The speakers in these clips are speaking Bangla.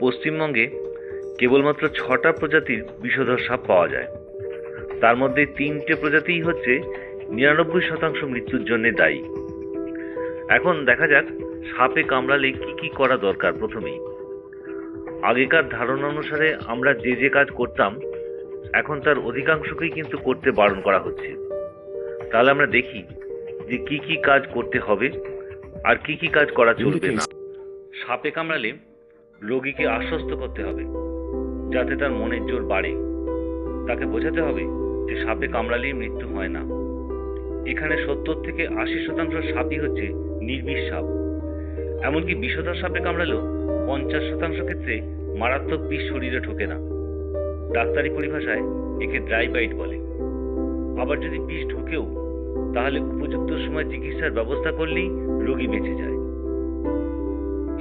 পশ্চিমবঙ্গে কেবলমাত্র ছটা প্রজাতির বিষধর সাপ পাওয়া যায়। তার মধ্যে তিনটে প্রজাতিই হচ্ছে নিরানব্বই শতাংশ মৃত্যুর জন্য দায়ী। এখন দেখা যাক সাপে কামড়ালে কি কি করা দরকার প্রথমেই। আগেকার ধারণা অনুসারে আমরা যে যে কাজ করতাম, এখন তার অধিকাংশকেই কিন্তু করতে বারণ করা হচ্ছে। তাহলে আমরা দেখি যে কি কি কাজ করতে হবে আর কি কি কাজ করা চলবে না। সাপে কামড়ালে রোগীকে আশ্বস্ত করতে হবে, যাতে তার মনের জোর বাড়ে। তাকে বোঝাতে হবে যে সাপে কামড়ালেই মৃত্যু হয় না। এখানে সত্তর থেকে আশি শতাংশ সাপই হচ্ছে নির্বিষ সাপ। এমনকি বিষধর সাপে কামড়ালেও পঞ্চাশ শতাংশ ক্ষেত্রে মারাত্মক বিষ শরীরে ঢোকে না। ডাক্তারি পরিভাষায় একে ড্রাই বাইট বলে। আবার যদি বিষ ঢোকেও, তাহলে উপযুক্ত সময় চিকিৎসার ব্যবস্থা করলেই রোগী বেঁচে যায়।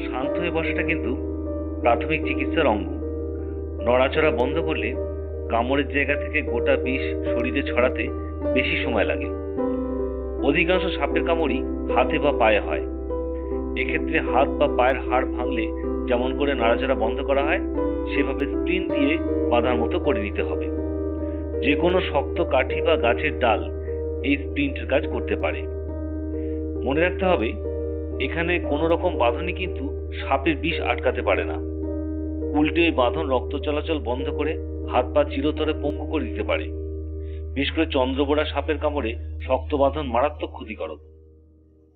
শান্ত হয়ে বসাটা কিন্তু প্রাথমিক চিকিৎসার অঙ্গ। নড়াচড়া বন্ধ করলে কামড়ের জায়গা থেকে গোটা বিষ শরীরে ছড়াতে বেশি সময় লাগে। অধিকাংশ সাপের কামড়ই হাতে বা পায়ে হয়। এক্ষেত্রে হাত বা পায়ের হাড় ভাঙলে যেমন করে নাড়াচাড়া বন্ধ করা হয়, সেভাবে স্প্রিন দিয়ে বাঁধার মতো করে নিতে হবে। যে কোনো শক্ত কাঠি বা গাছের ডাল এই স্প্রিন্টের কাজ করতে পারে। মনে রাখতে হবে, এখানে কোনো রকম বাঁধনই কিন্তু সাপের বিষ আটকাতে পারে না। উল্টে ওই বাঁধন রক্ত চলাচল বন্ধ করে হাত পা চিরতরে পঙ্গু করে দিতে পারে। বিশেষ করে চন্দ্রবোড়া সাপের কামড়ে শক্ত বাঁধন মারাত্মক ক্ষতিকারক।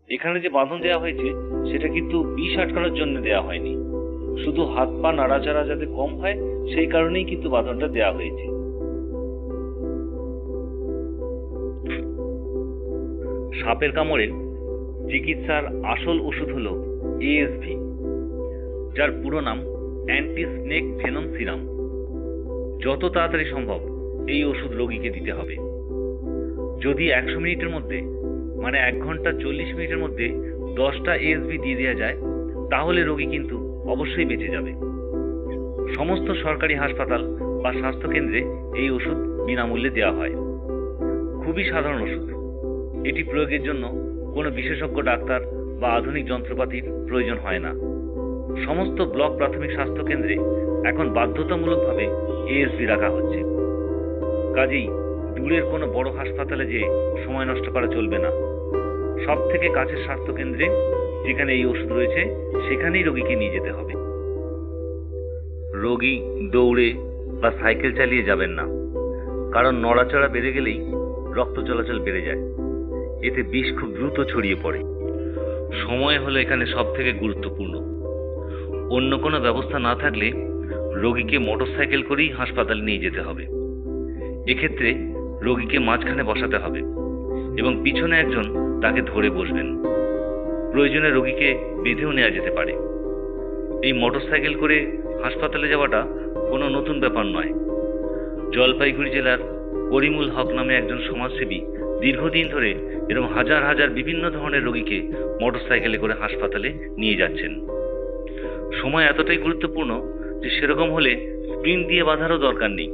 এখানে যে বাঁধন দেওয়া হয়েছে, সেটা কিন্তু বিষ আটকানোর জন্য দেওয়া হয়নি। শুধু হাত পা নাড়াচাড়া যাতে কম হয়, সেই কারণেই কিন্তু বাঁধনটা দেওয়া হয়েছে। সাপের কামড়ে চিকিৎসার আসল ওষুধ হলো এএসভি, যার পুরো নাম অ্যান্টি স্নেক ভেনম সিরাম। যত তাড়াতাড়ি সম্ভব এই ওষুধ রোগীকে দিতে হবে। যদি একশো মিনিটের মধ্যে মানে এক ঘণ্টা চল্লিশ মিনিটের মধ্যে দশটা এএসভি দিয়ে দেওয়া যায়, তাহলে রোগী কিন্তু অবশ্যই বেঁচে যাবে। সমস্ত সরকারি হাসপাতাল বা স্বাস্থ্যকেন্দ্রে এই ওষুধ বিনামূল্যে দেওয়া হয়। খুবই সাধারণ ওষুধ। এটি প্রয়োগের জন্য কোনো বিশেষজ্ঞ ডাক্তার বা আধুনিক যন্ত্রপাতির প্রয়োজন হয় না। সমস্ত ব্লক প্রাথমিক স্বাস্থ্য কেন্দ্রে এখন বাধ্যতামূলকভাবে এএসবি রাখা হচ্ছে। কাজেই দূরের কোনো বড় হাসপাতালে যে সময় নষ্ট করা চলবে না। সব থেকে কাছের স্বাস্থ্য কেন্দ্রে যেখানে এই ওষুধ রয়েছে, সেখানেই রোগীকে নিয়ে যেতে হবে। রোগী দৌড়ে বা সাইকেল চালিয়ে যাবেন না। কারণ নড়াচড়া বেড়ে গেলেই রক্ত চলাচল বেড়ে যায়। এতে বিষ খুব দ্রুত ছড়িয়ে পড়ে। সময় হলো এখানে সব থেকে গুরুত্বপূর্ণ। অন্য কোনো ব্যবস্থা না থাকলে রোগীকে মোটরসাইকেল করেই হাসপাতালে নিয়ে যেতে হবে। এক্ষেত্রে রোগীকে মাঝখানে বসাতে হবে এবং পিছনে একজন তাকে ধরে বসবেন। প্রয়োজনে রোগীকে বেঁধেও নেওয়া যেতে পারে। এই মোটরসাইকেল করে হাসপাতালে যাওয়াটা কোনো নতুন ব্যাপার নয়। জলপাইগুড়ি জেলার করিমুল হক নামে একজন সমাজসেবী দীর্ঘদিন ধরে এরকম হাজার হাজার বিভিন্ন ধরনের রোগীকে মোটরসাইকেলে করে হাসপাতালে নিয়ে যাচ্ছেন। সময় এতটাই গুরুত্বপূর্ণ যে সেরকম হলে স্প্রিন্ট দিয়ে বাঁধারও দরকার নেই।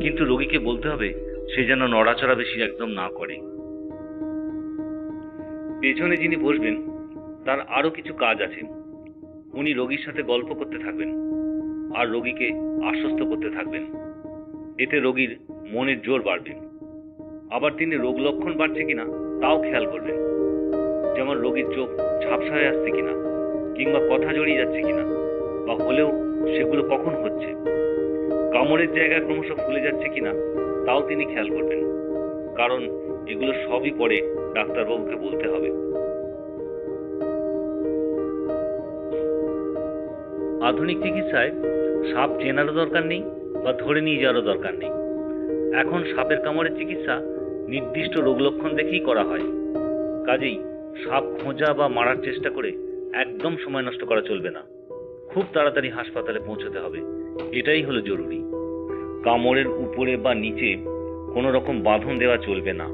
কিন্তু রোগীকে বলতে হবে, সে যেন নড়াচড়া বেশি একদম না করে। পেছনে যিনি বসবেন, তার আরও কিছু কাজ আছে। উনি রোগীর সাথে গল্প করতে থাকবেন আর রোগীকে আশ্বস্ত করতে থাকবেন। এতে রোগীর মনের জোর বাড়বে। আবার তিনি রোগ লক্ষণ বাড়ছে কিনা, তাও খেয়াল করবেন। যেমন রোগীর চোখ ঝাপসা হয়ে আসছে কিনা। কিংবা কথা জড়িয়ে যাচ্ছে কিনা, বা হলেও সেগুলো কখন হচ্ছে, কামড়ের জায়গা ক্রমশ ফুলে যাচ্ছে কিনা, তাও তিনি খেয়াল করবেন। কারণ এগুলো সবই পরে ডাক্তারবাবুকে বলতে হবে। আধুনিক চিকিৎসায় সাপ চেনারও দরকার নেই বা ধরে নিয়ে যাওয়ারও দরকার নেই। এখন সাপের কামড়ের চিকিৎসা নির্দিষ্ট রোগ লক্ষণ দেখেই করা হয়। কাজেই সাপ খোঁজা বা মারার চেষ্টা করে একদম সময় নষ্ট করা চলবে না। খুব তাড়াতাড়ি হাসপাতালে পৌঁছতে হবে। এটাই হলো জরুরি। কামড়ের উপরে বা নিচে কোনো রকম বাঁধন দেওয়া চলবে না।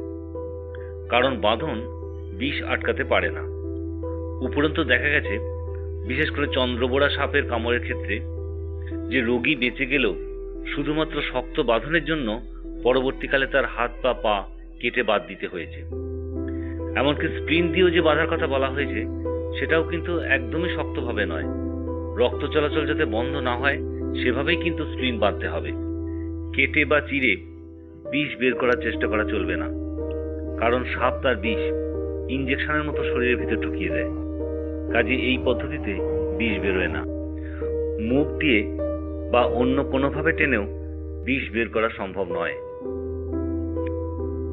কারণ বাঁধন বিষ আটকাতে পারে না। উপরন্ত দেখা গেছে, বিশেষ করে চন্দ্রবোড়া সাপের কামড়ের ক্ষেত্রে, যে রোগী বেঁচে গেলেও শুধুমাত্র শক্ত বাঁধনের জন্য পরবর্তীকালে তার হাত বা পা কেটে বাদ দিতে হয়েছে। এমনকি স্প্রিন দিয়েও যে বাঁধার কথা বলা হয়েছে সেটাও কিন্তু একদমই শক্তভাবে নয়। রক্ত চলাচল যাতে বন্ধ না হয়, সেভাবেই কিন্তু স্প্লিন বাঁধতে হবে। কেটে বা চিরে বিষ বের করার চেষ্টা করা চলবে না। কারণ সাপ তার বিষ ইঞ্জেকশনের মতো শরীরের ভিতর ঢুকিয়ে দেয়। কাজে এই পদ্ধতিতে বিষ বেরোয় না। মুখ দিয়ে বা অন্য কোনোভাবে টেনেও বিষ বের করা সম্ভব নয়।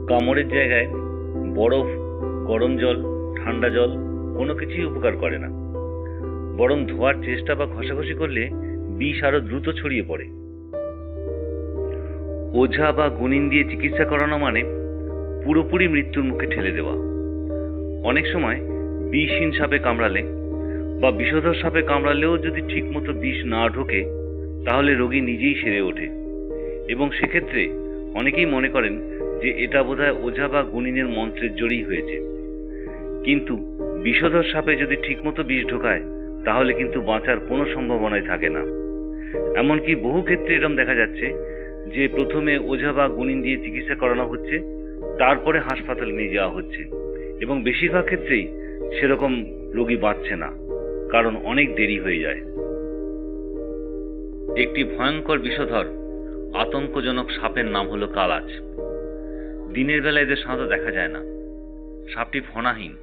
কামড়ের জায়গায় বরফ, গরম জল, ঠান্ডা জল কোনো কিছুই উপকার করে না। বরং ধোয়ার চেষ্টা বা ঘষাঘষি করলে বিষ আরও দ্রুত ছড়িয়ে পড়ে। ওঝা বা গুনিন দিয়ে চিকিৎসা করানো মানে পুরোপুরি মৃত্যুর মুখে ঠেলে দেওয়া। অনেক সময় বিষহীন সাপে কামড়ালে বা বিষধর সাপে কামড়ালেও যদি ঠিকমতো বিষ না ঢোকে, তাহলে রোগী নিজেই সেরে ওঠে। এবং সেক্ষেত্রে অনেকেই মনে করেন যে এটা বোধহয় ওঝা বা গুনিনের মন্ত্রের জোরেই হয়েছে। কিন্তু বিষধর সাপে যদি ঠিকমতো বিষ ঢোকায়, তাহলে কিন্তু বাঁচার কোনো সম্ভাবনাই থাকে না। এমনকি বহু ক্ষেত্রে এরকম দেখা যাচ্ছে যে প্রথমে ওঝা বা গুনিন দিয়ে চিকিৎসা করানো হচ্ছে, তারপরে হাসপাতালে নিয়ে যাওয়া হচ্ছে। এবং বেশিরভাগ ক্ষেত্রেই সেরকম রোগী বাঁচছে না, কারণ অনেক দেরি হয়ে যায়। একটি ভয়ঙ্কর বিষধর আতঙ্কজনক সাপের নাম হলো কালাচ দিনের বেলা এদের সাধারণত দেখা যায় না। সাপটি ফণাহীন।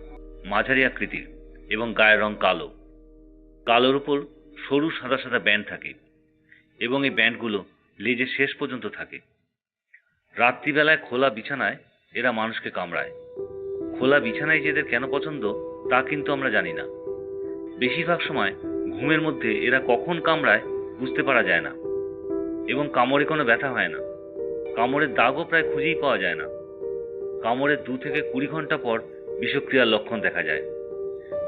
মাঝারি আকৃতির এবং গায়ের রং কালো। কালোর উপর সরু সাদা সাদা ব্যান্ড থাকে এবং এই ব্যান্ডগুলো লেজের শেষ পর্যন্ত থাকে। রাত্রিবেলায় খোলা বিছানায় এরা মানুষকে কামড়ায়। খোলা বিছানায় যে এদের কেন পছন্দ, তা কিন্তু আমরা জানি না। বেশিরভাগ সময় ঘুমের মধ্যে এরা কখন কামড়ায় বুঝতে পারা যায় না এবং কামড়ে কোনো ব্যথা হয় না। কামড়ের দাগও প্রায় খুঁজেই পাওয়া যায় না। কামড়ের দু থেকে কুড়ি ঘণ্টা পর বিষক্রিয়ার লক্ষণ দেখা যায়।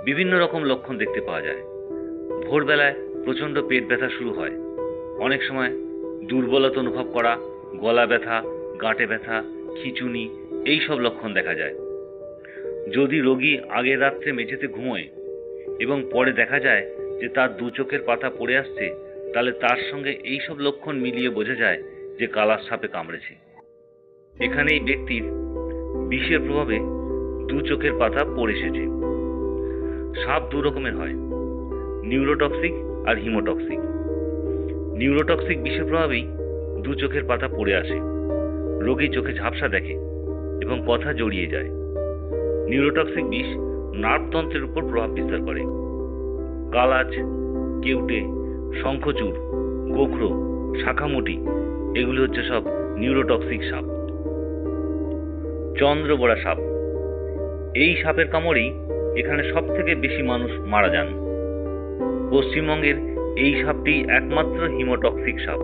বিভিন্ন রকম লক্ষণ দেখতে পাওয়া যায়। ভোরবেলায় প্রচণ্ড পেট ব্যথা শুরু হয়। অনেক সময় দুর্বলতা অনুভব করা, গলা ব্যথা, গাঁটে ব্যথা, খিচুনি, এই সব লক্ষণ দেখা যায়। যদি রোগী আগের রাত্রে মেঝেতে ঘুমোয় এবং পরে দেখা যায় যে তার দু চোখের পাতা পড়ে আসছে, তাহলে তার সঙ্গে এই সব লক্ষণ মিলিয়ে বোঝা যায় যে কালার সাপে কামড়েছে। এখানে এই ব্যক্তির বিষের প্রভাবে দু চোখের পাতা পড়ে এসেছে সাপ দু রকমের হয়, নিউরোটক্সিক আর হিমোটক্সিক। নিউরোটক্সিক বিষের প্রভাবেই দু চোখের পাতা পড়ে আসে, রোগী চোখে ঝাপসা দেখে এবং কথা জড়িয়ে যায়। নিউরোটক্সিক বিষ নার্ভতন্ত্রের উপর প্রভাব বিস্তার করে। কালাচ, কেউটে শঙ্খচূড় গোখরো, শাখামুটি, এগুলি হচ্ছে সব নিউরোটক্সিক সাপ। চন্দ্রবড়া সাপ। এই সাপের কামড়েই এখানে সব থেকে বেশি মানুষ মারা যান। পশ্চিমবঙ্গের এই সাপটি একমাত্র হিমোটক্সিক সাপ।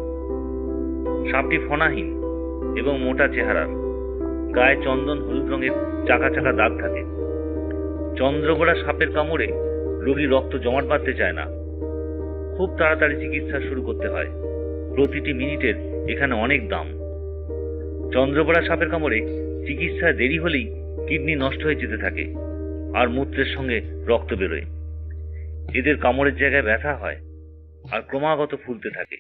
সাপটি ফণাহীন এবং মোটা চেহারার। গায়ে চন্দন হলুদ রঙের চাকা চাকা দাগ থাকে। চন্দ্রগোড়া সাপের কামড়ে রোগী রক্ত জমাট বাঁধতে চায় না। খুব তাড়াতাড়ি চিকিৎসা শুরু করতে হয়। প্রতিটি মিনিটের এখানে অনেক দাম। চন্দ্রগোড়া সাপের কামড়ে চিকিৎসা দেরি হলেই কিডনি নষ্ট হয়ে যেতে থাকে আর মূত্রের সঙ্গে রক্ত বেরোয়। এদের কামড়ের জায়গায় ব্যথা হয় আর ক্রমাগত ফুলতে থাকে।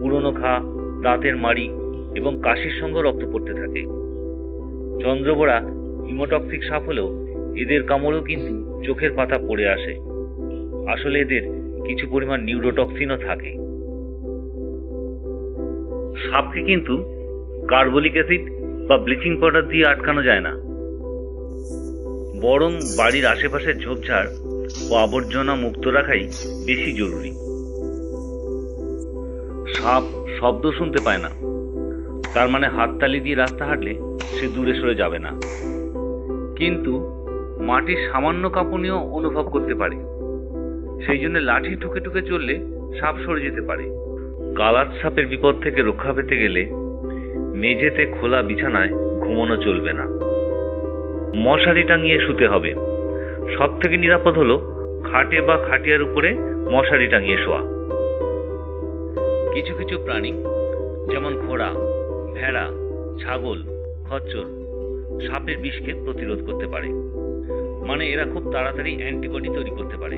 পুরনো ঘা, দাঁতের মাড়ি এবং কাশির সঙ্গে রক্ত পড়তে থাকে। চন্দ্রবোড়া হিমোটক্সিক সাপ হলেও এদের কামড়েও কিন্তু চোখের পাতা পড়ে আসে। আসলে এদের কিছু পরিমাণ নিউরোটক্সিনও থাকে। সাপকে কিন্তু কার্বলিক অ্যাসিড বা ব্লিচিং পাউডার দিয়ে আটকানো যায় না। বরং বাড়ির আশেপাশের ঝোপঝাড় ও আবর্জনা মুক্ত রাখাই বেশি জরুরি। সাপ শব্দ শুনতে পায় না। তার মানে হাততালি দিয়ে রাস্তা হাঁটলে সে দূরে সরে যাবে না। কিন্তু মাটির সামান্য কাঁপুনিও অনুভব করতে পারে। সেই জন্য লাঠি ঠুকে ঠুকে চললে সাপ সরে যেতে পারে। কালাত সাপের বিপদ থেকে রক্ষা পেতে গেলে মেঝেতে খোলা বিছানায় ঘুমানো চলবে না। মশারি টাঙিয়ে শুতে হবে। সব থেকে নিরাপদ হলো খাটে বা খাটিয়ার উপরে মশারি টাঙিয়ে শোয়া। কিছু কিছু প্রাণী, যেমন ঘোড়া, ভেড়া, ছাগল, খচ্চর, সাপের বিষকে প্রতিরোধ করতে পারে। মানে এরা খুব তাড়াতাড়ি অ্যান্টিবডি তৈরি করতে পারে।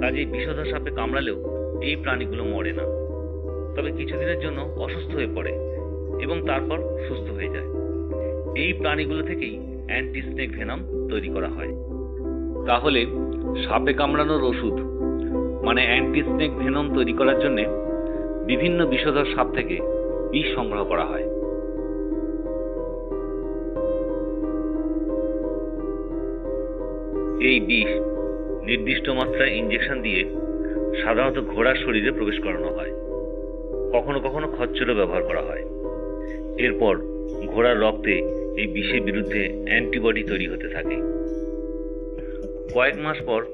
কাজেই বিষধর সাপে কামড়ালেও এই প্রাণীগুলো মরে না। তবে কিছুদিনের জন্য অসুস্থ হয়ে পড়ে এবং তারপর সুস্থ হয়ে যায়। এই প্রাণীগুলো থেকেই অ্যান্টি স্নেক ভেনাম তৈরি করা হয়। তাহলে সাপে কামড়ানোর ওষুধ মানে অ্যান্টি স্নেক ভেনম তৈরি করার জন্য বিভিন্ন বিষধর সাপ থেকে বিষ সংগ্রহ করা হয়। এই বিষ নির্দিষ্ট মাত্রায় ইঞ্জেকশন দিয়ে সাধারণত ঘোড়ার শরীরে প্রবেশ করানো হয়। কখনো কখনো খচ্চরও ব্যবহার করা হয়। এরপর ঘোড়ার রক্তে এই বিষের বিরুদ্ধে অ্যান্টিবডি তৈরি হতে থাকে। কয়েক মাস পর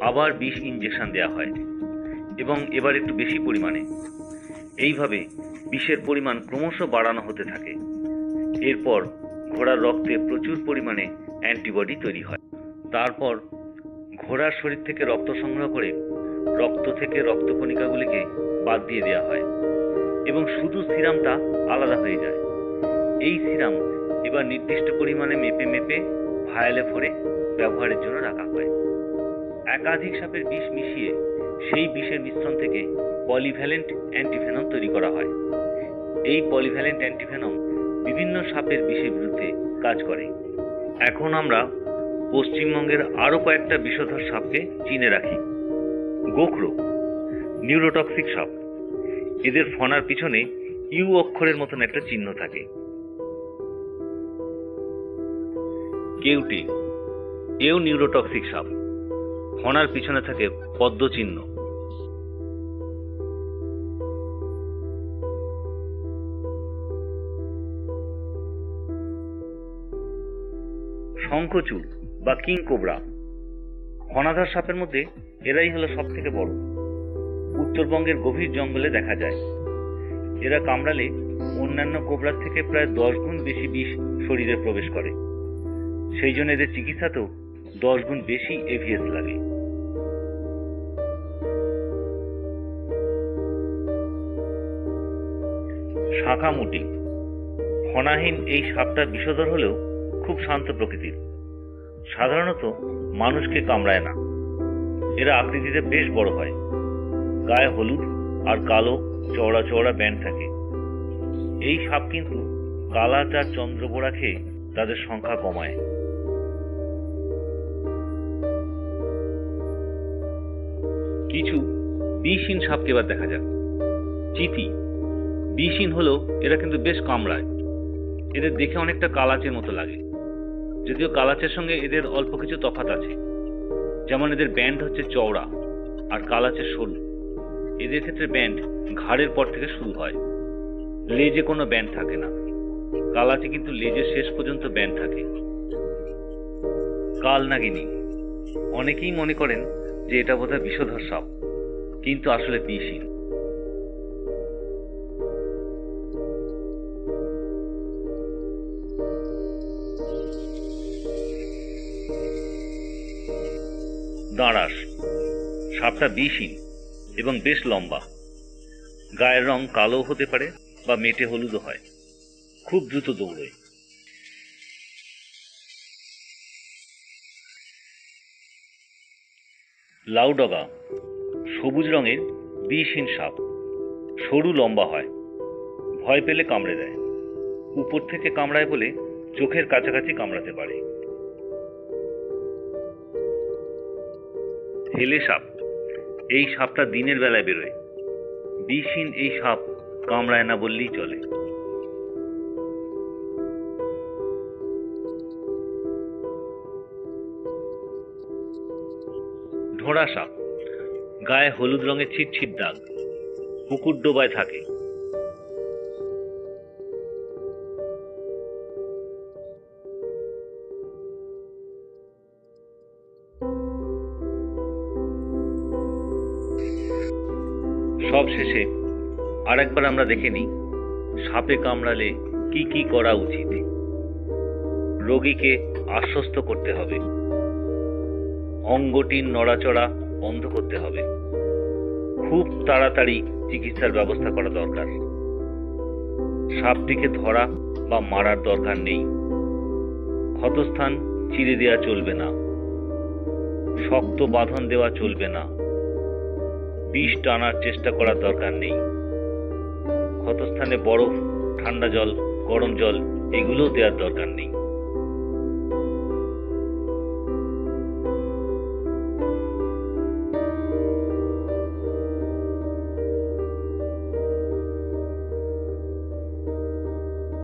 আবার বিষ ইঞ্জেকশন দেওয়া হয় এবং এবার একটু বেশি পরিমাণে। এইভাবে বিষের পরিমাণ ক্রমশ বাড়ানো হতে থাকে। এরপর ঘোড়ার রক্তে প্রচুর পরিমাণে অ্যান্টিবডি তৈরি হয়। তারপর ঘোড়ার শরীর থেকে রক্ত সংগ্রহ করে রক্ত থেকে রক্তকণিকাগুলিকে বাদ দিয়ে দেওয়া হয় এবং শুধু সিরামটা আলাদা হয়ে যায়। এই সিরাম এবার নির্দিষ্ট পরিমাণে মেপে মেপে ভায়ালে ভরে ব্যবহারের জন্য রাখা হয়। একাধিক সাপের বিষ মিশিয়ে সেই বিষের মিশ্রণ থেকে পলিভ্যালেন্ট অ্যান্টিভেনম তৈরি করা হয়। এই পলিভ্যালেন্ট অ্যান্টিভেনম বিভিন্ন সাপের বিষের বিরুদ্ধে কাজ করে। এখন আমরা পশ্চিমবঙ্গের আরও কয়েকটা বিষধর সাপকে চিনে রাখি। গোখরো নিউরোটক্সিক সাপ। এদের ফনার পিছনে ইউ অক্ষরের মতন একটা চিহ্ন থাকে। কেউটি এও নিউরোটক্সিক সাপ। ফনার পিছনে থাকে পদ্ম চিহ্ন। শঙ্খচূড় বা কিং কোবরা। ঘনাধার সাপের মধ্যে এরাই হলো সব থেকে বড়। উত্তরবঙ্গের গভীর জঙ্গলে দেখা যায়। এরা কামড়ালে অন্যান্য কোবরার থেকে প্রায় দশ গুণ বেশি বিষ শরীরে প্রবেশ করে। সেই জন্য এদের চিকিৎসাতেও দশ গুণ বেশি এভিএস লাগে। শাঁখামুটি। ফনাহীন এই সাপটা বিষধর হলেও খুব শান্ত প্রকৃতির। সাধারণত মানুষকে কামড়ায় না। এরা আকৃতিতে বেশ বড় হয়। গায়ে হলুদ আর কালো চওড়া চওড়া ব্যান্ড থাকে। এই সাপ কিন্তু কালাচ আর চন্দ্রবোড়া খেয়ে তাদের সংখ্যা কমায়। কিছু বিষহীন সাপকে এবার দেখা যাক। চিতি বিষহীন হলেও এরা কিন্তু বেশ কামড়ায়। এদের দেখে অনেকটা কালাচের মতো লাগে। যদিও কালাচের সঙ্গে এদের অল্প কিছু তফাৎ আছে। যেমন এদের ব্যান্ড হচ্ছে চওড়া আর কালাচের সরু এদের ক্ষেত্রে ব্যান্ড ঘাড়ের পর থেকে শুরু হয়। লেজে কোনো ব্যান্ড থাকে না। কালাচে কিন্তু লেজের শেষ পর্যন্ত ব্যান্ড থাকে। কালনাগিনী। অনেকেই মনে করেন যে এটা বোধহয় বিষধর সাপ কিন্তু আসলে বিষহীন দাঁড়াস। সাপটা বিষহীন এবং বেশ লম্বা। গায়ের রং কালো হতে পারে বা মেটে হলুদও হয়। খুব দ্রুত দৌড়য়। লাউডগা সবুজ রঙের বিষহীন সাপ, সরু লম্বা হয়, ভয় পেলে কামড়ে দেয়, উপর থেকে কামড়ায় বলে চোখের কাছাকাছি কামড়াতে পারে। হেলে সাপ, এই সাপটা দিনের বেলায় বেরোয়, বিষহীন এই সাপ কামড়ায় না বললেই চলে। ঢোড়া সাপ গায়ে হলুদ রঙের ছিটছিট দাগ। পুকুর ডোবায় থাকে। সব শেষে আরেকবার আমরা দেখে নিই, সাপে কামড়ালে কি কি করা উচিত। রোগীকে আশ্বস্ত করতে হবে। অঙ্গটির নড়াচড়া বন্ধ করতে হবে। খুব তাড়াতাড়ি চিকিৎসার ব্যবস্থা করা দরকার। সাপটিকে ধরা বা মারার দরকার নেই। ক্ষতস্থান চিরে দেওয়া চলবে না। শক্ত বাঁধন দেওয়া চলবে না। বিষ টানার চেষ্টা করার দরকার নেই। ক্ষতস্থানে বরফ, ঠান্ডা জল, গরম জল, এগুলোও দেওয়ার দরকার নেই।